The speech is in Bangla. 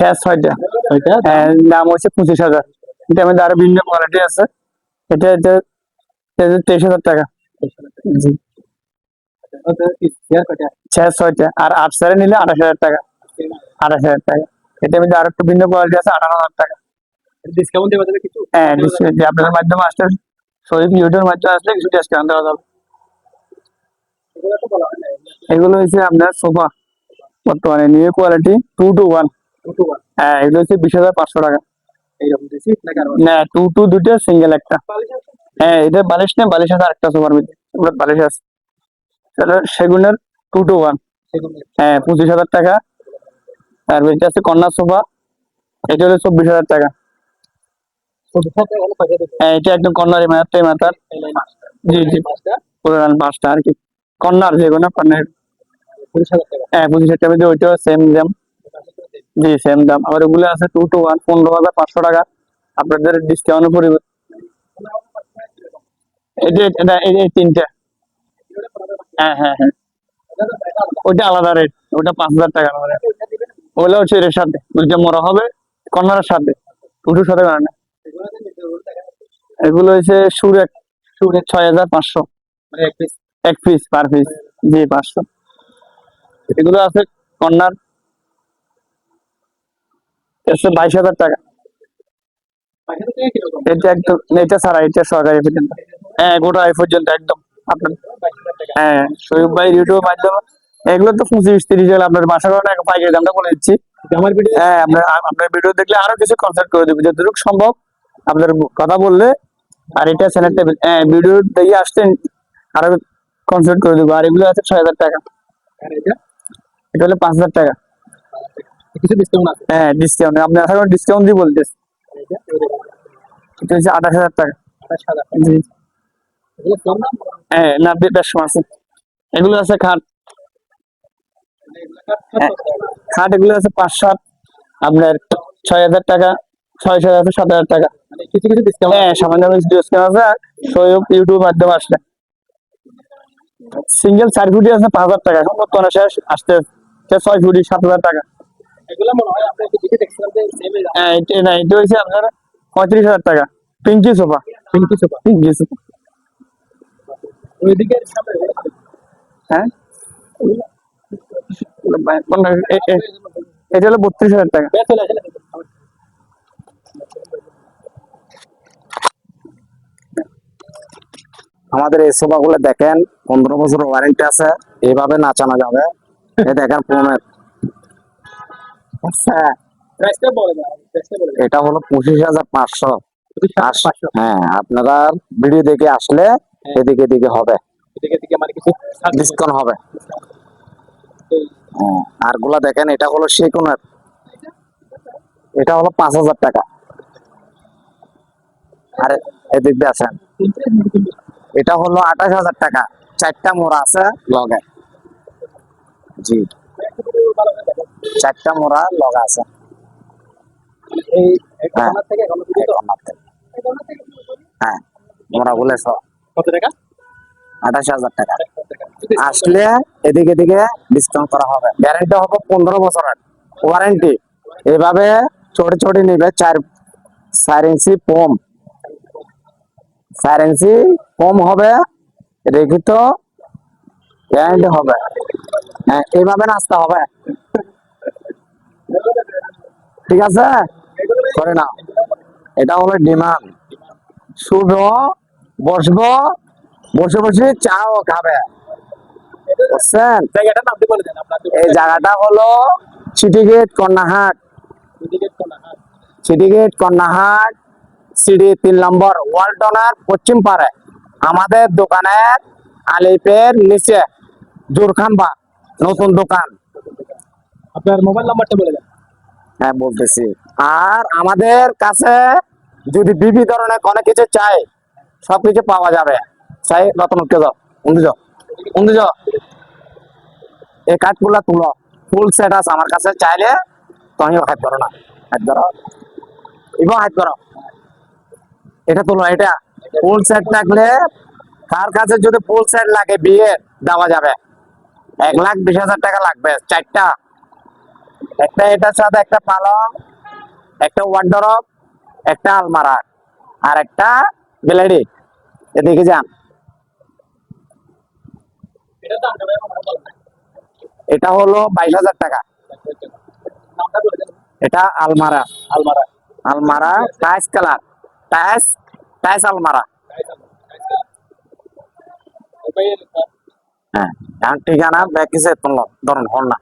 ছয় ছয়টা। হ্যাঁ দাম হচ্ছে পঁচিশ হাজার। এটা মধ্যে আরও বিভিন্ন কোয়ালিটি আছে। এটা এটা এটা তেইশ হাজার টাকা। জি। ছয় ছয়টা। আর আট সারে নিলে আঠাশ হাজার টাকা। আঠাশ হাজার টাকা। এটার মধ্যে আরও একটু ভিন্ন কোয়ালিটি আছে আঠারো হাজার টাকা। ডিসকাউন্ট যাবে কিছু? হ্যাঁ আপনাদের মাধ্যমে আসলে শরীফ ইউটিউবের মাধ্যমে আসলে কিছু ডিসকাউন্ট দেওয়া যাবে। এগুলো হয় হচ্ছে আপনার সোফা। বর্তমানে new quality two two one হ্যাঁ এগুলো হচ্ছে বিশ হাজার পাঁচশো টাকা। না টু টু দুটো সিঙ্গেল একটা। হ্যাঁ এটা বালিশ নেই বালিশ আছে আরেকটা বালিশ আছে। তাহলে সেগুনের টু টু ওয়ান হ্যাঁ পঁচিশ হাজার টাকা। আর এটা আছে কন্যা সোফা। এটা হলো চব্বিশ হাজার টাকা। হ্যাঁ এটা একদম কন্যার মাথার লাইন জি জি। পুরান পাঁচটা আর কি। কন্যার যে কোনো কন্যার। হ্যাঁ পঁচিশ হাজার টাকা ওইটাও সেম দাম। জি সেম দাম। আবার ওগুলো আছে টু টু ওয়ান পনেরো হাজার পাঁচশো টাকা। আপনাদের ডিসকাউন্ট পড়বে এটা এটা এই তিনটে। হ্যাঁ হ্যাঁ হ্যাঁ। ওইটা আলাদা রেট ওটা পাঁচ হাজার টাকা আলাদা। ওগুলো হচ্ছে এর সাথে। দুইটা মরা হবে কর্নারের সাথে। টুটুর সাথে করে না এগুলো হচ্ছে সুর এক সুর ছয় হাজার পাঁচশো। মানে এক পিস পার পিস জি পাঁচশো। এগুলো আছে কর্নার হচ্ছে বাইশ হাজার টাকা। এটা একদম এটা ছাড়া এটা সরকারি পর্যন্ত হ্যাঁ গোটা এই পর্যন্ত একদম। আপনার হ্যাঁ শহীদ ভাই ইউটিউবের মাধ্যমে। এগুলো তো পঁচিশ তিরিশ হাজার আপনার বাসা কারণে পাইকারি দামটা বলে দিচ্ছি। আমার ভিডিও হ্যাঁ আপনার আপনার ভিডিও দেখলে আরও কিছু কনসার্ট করে দেবে। যতটুকু সম্ভব আপনার কথা বললে আর এটা চ্যানেলটা হ্যাঁ ভিডিও দেখে আসতেন আরও কনসার্ট করে দেবো। আর এগুলো আছে ছয় হাজার টাকা। এটা? এটা হলো পাঁচ হাজার টাকা। কিছু ডিসকাউন্ট আছে? হ্যাঁ ডিসকাউন্ট আপনি আশা করেন ডিসকাউন্ট দিয়ে বলতেছে। এটা হচ্ছে আঠাশ হাজার টাকা। আঠাশ হাজার জি। হ্যাঁ না বেশ আছে এগুলো আছে খাট। মানে কাঠ- খাট এগুলো আছে পাঁচ সাত আপনার ছয় হাজার টাকা ছয় ছয় হাজার সাত হাজার টাকা। মানে কিছু কিছু ডিসকাউন্ট হ্যাঁ সামান্য ডিসকাউন্ট আছে সৈয়ব ইউটিউব মাধ্যমে আসলে। সিঙ্গেল চার ফুটি আছে পাঁচ হাজার টাকা। এখন বর্তমানে শেষ আসতে ছয় ফুটি সাত হাজার টাকা। এগুলো মনে হয় আপনি একটু দেখছিলাম যে সেম হ্যাঁ এটা না এটা হচ্ছে আপনার পঁয়ত্রিশ হাজার টাকা। Pinki sofa. Pinki sofa. Pinki sofa. ওইদিকে সামনে হ্যাঁ? এ- এটা হলো বত্রিশ হাজার টাকা। কিন্তু। আমাদের এই সোফাগুলো দেখেন পনেরো বছর ওয়ারেন্টি আছে এইভাবে নাচানো যাবে। এই দেখেন পুরোনো এটা হলো পঁচিশ হাজার পাঁচশো। হ্যাঁ আপনারা ভিডিও দেখে আসলে এদিকে এদিকে হবে। এদিকে মানে। ডিসকাউন্ট হবে। হ্যাঁ, আরগুলা দেখেন এটা হলো সেগুনের এটা হলো পাঁচ হাজার টাকা। আর এদিক দিয়ে তিনটে। এটা হলো আঠাশ হাজার টাকা। চারটা মোড়া আছে লগে। জি। চারটা মোড়া লগা আছে। হ্যাঁ। হ্যাঁ মোড়া গুলো সব। কত টাকা? আঠাশ হাজার টাকা। আসলে এদিকে এদিকে ডিসকাউন্ট করা হবে। গ্যারান্টি হবে পনেরো বছরের। ওয়ারেন্টি এভাবে ছোট ছোট নিবে চার চার ইঞ্চি কম চার ইঞ্চি কম হবে রেখিত গ্যারান্টি হবে। হ্যাঁ এইভাবে নাচতে হবে। ঠিক আছে? করে না এটা হলো ডিমান্ড। শুভ বসবো বসে বসে চাও খাবে। বুঝছেন? এই জায়গাটা হলো চিটিগেট কন্যাহাট। চিটিগেট কন্যাহাট। সিডি তিন নম্বর ওয়ালটনার পশ্চিম পাড়ে। আমাদের দোকানের আলিপের নিচে জোরখাম্বা নতুন দোকান। আপনার মোবাইল নাম্বারটা বলে দেন। হ্যাঁ বলতেছি। আর আমাদের কাছে যদি বিভিন্ন ধরনের অনেক কিছু চাই, সবকিছু পাওয়া যাবে। চাই, রতন উঠতে যাও। উন্দি যাও। উন্দি যাও। এই কাঠগুলা তুলো। ফুল সেট আছে আমার কাছে, চাইলে তুমি হাত ধরো না। হাত ধরো। এবার হাত ধরো। এটা তুলো, এটা। ফুল সেট থাকলে কার কাছে যদি ফুল সেট লাগে, বিয়ে দেওয়া যাবে। এক লাখ বিশ হাজার টাকা লাগবে, চারটা। একটা এটার সাথে একটা পালং একটা ওয়ার্ডরব একটা আলমারা আর একটা ব্লেডি এদিকে যান। এটা হলো বাইশ হাজার টাকা। এটা আলমারা। আলমারা। আলমারা টাইস কালার টাইস টাইস আলমারা। হ্যাঁ ঠিকানা ব্যাগ কিসে ধরুন হল না